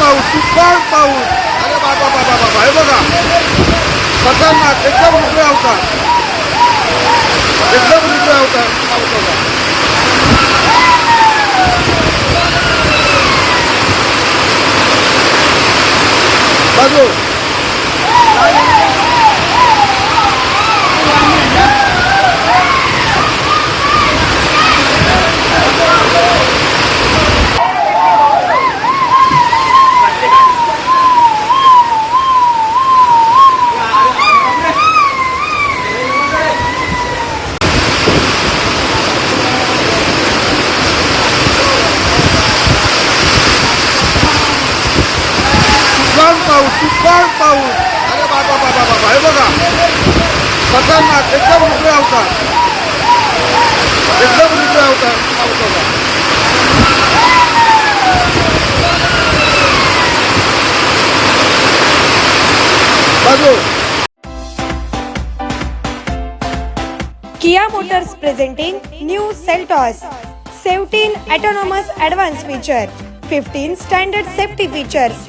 पाऊस तुफान पाऊस अरे बाबा बाबा बाबा हे बघा. खतरनाक एकदम उकळे होता एकदम उकळे होता बाजू तुफान पाऊस सुपार पाऊस. अरे बाबा बाबा बाबा हे बघा. खतरनाक एकदम मोकळा होता एकदम मोकळा होता Kia Motors presenting new Seltos. Seventeen autonomous advance feature fifteen standard safety features